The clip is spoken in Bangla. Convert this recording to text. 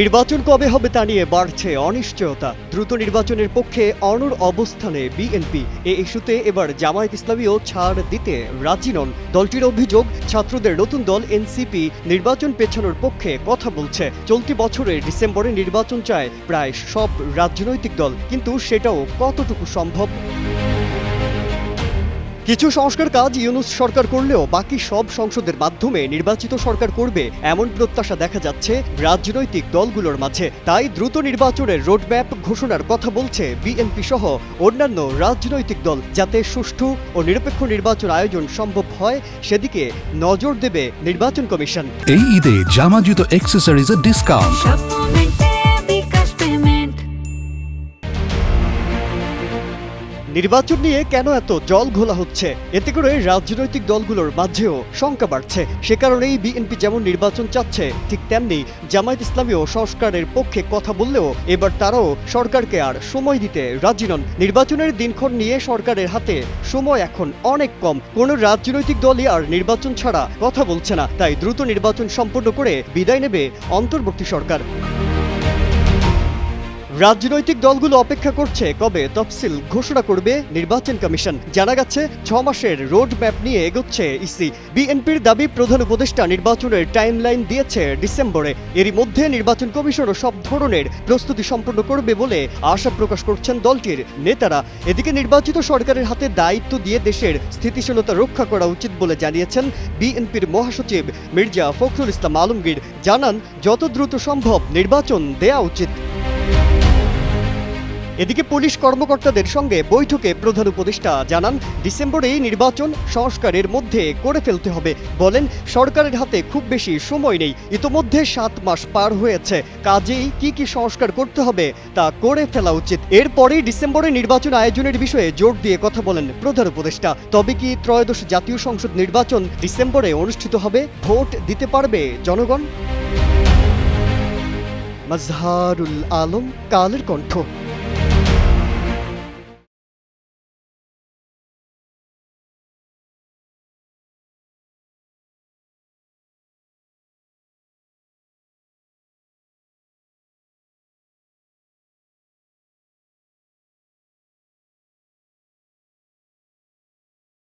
নির্বাচন কবে হবে তা নিয়ে বাড়ছে অনিশ্চয়তা। দ্রুত নির্বাচনের পক্ষে অনর অবস্থানে বিএনপি। এ ইস্যুতে এবার জামায়াত ইসলামীও ছাড় দিতে রাজি নন। দলটির অভিযোগ, ছাত্রদের নতুন দল এনসিপি নির্বাচন পেছানোর পক্ষে কথা বলছে। চলতি বছরের ডিসেম্বরে নির্বাচন চায় প্রায় সব রাজনৈতিক দল। কিন্তু সেটাও কতটুকু সম্ভব? কিছু সংস্কার কাজ ইউনুস সরকার করলেও বাকি সব সংসদের মাধ্যমে নির্বাচিত সরকার করবে এমন প্রত্যাশা দেখা যাচ্ছে রাজনৈতিক দলগুলোর মাঝে। তাই দ্রুত নির্বাচনের রোডম্যাপ ঘোষণার কথা বলছে বিএনপি সহ অন্যান্য রাজনৈতিক দল। যাতে সুষ্ঠু ও নিরপেক্ষ নির্বাচন আয়োজন সম্ভব হয় সেদিকে নজর দেবে নির্বাচন কমিশন। এই ঈদে জামা জুতো অ্যাক্সেসরিজের ডিসকাউন্ট নির্বাচন নিয়ে কেন এত জল ঘোলা হচ্ছে? এতে করে রাজনৈতিক দলগুলোর মাঝেও শঙ্কা বাড়ছে। সে কারণেই বিএনপি যেমন নির্বাচন চাচ্ছে, ঠিক তেমনি জামায়াত ইসলামীও সংস্কারের পক্ষে কথা বললেও এবার তারাও সরকারকে আর সময় দিতে রাজি নন। নির্বাচনের দিনক্ষণ নিয়ে সরকারের হাতে সময় এখন অনেক কম। কোন রাজনৈতিক দলই আর নির্বাচন ছাড়া কথা বলছে না, তাই দ্রুত নির্বাচন সম্পন্ন করে বিদায় নেবে অন্তর্বর্তী সরকার। রাজনৈতিক দলগুলো অপেক্ষা করছে কবে তফসিল ঘোষণা করবে নির্বাচন কমিশন। জানা গেছে, ছ মাসের রোড ম্যাপ নিয়ে এগোচ্ছে ইসি। বিএনপির দাবি, প্রধান উপদেষ্টা নির্বাচনের টাইমলাইন দিয়েছে ডিসেম্বরে। এরই মধ্যে নির্বাচন কমিশনও সব ধরনের প্রস্তুতি সম্পন্ন করবে বলে আশা প্রকাশ করছেন দলটির নেতারা। এদিকে নির্বাচিত সরকারের হাতে দায়িত্ব দিয়ে দেশের স্থিতিশীলতা রক্ষা করা উচিত বলে জানিয়েছেন বিএনপির মহাসচিব মির্জা ফখরুল ইসলাম আলমগীর। জানান, যত দ্রুত সম্ভব নির্বাচন দেয়া উচিত। এদিকে পুলিশ কর্মকর্তাদের সঙ্গে বৈঠকে প্রধান উপদেষ্টা জানান, ডিসেম্বরেই নির্বাচন সংস্কারের মধ্যে করে ফেলতে হবে। বলেন, সরকারের হাতে খুব বেশি সময় নেই। ইতোমধ্যে সাত মাস পার হয়েছে। কাজেই কি কি সংস্কার করতে হবে তা করে ফেলা উচিত। এরপরেই ডিসেম্বরে নির্বাচন আয়োজনের বিষয়ে জোর দিয়ে কথা বলেন প্রধান উপদেষ্টা। তবে কি ত্রয়োদশ জাতীয় সংসদ নির্বাচন ডিসেম্বরে অনুষ্ঠিত হবে? ভোট দিতে পারবে জনগণ? মাজহারুল আলম, কালের কণ্ঠ।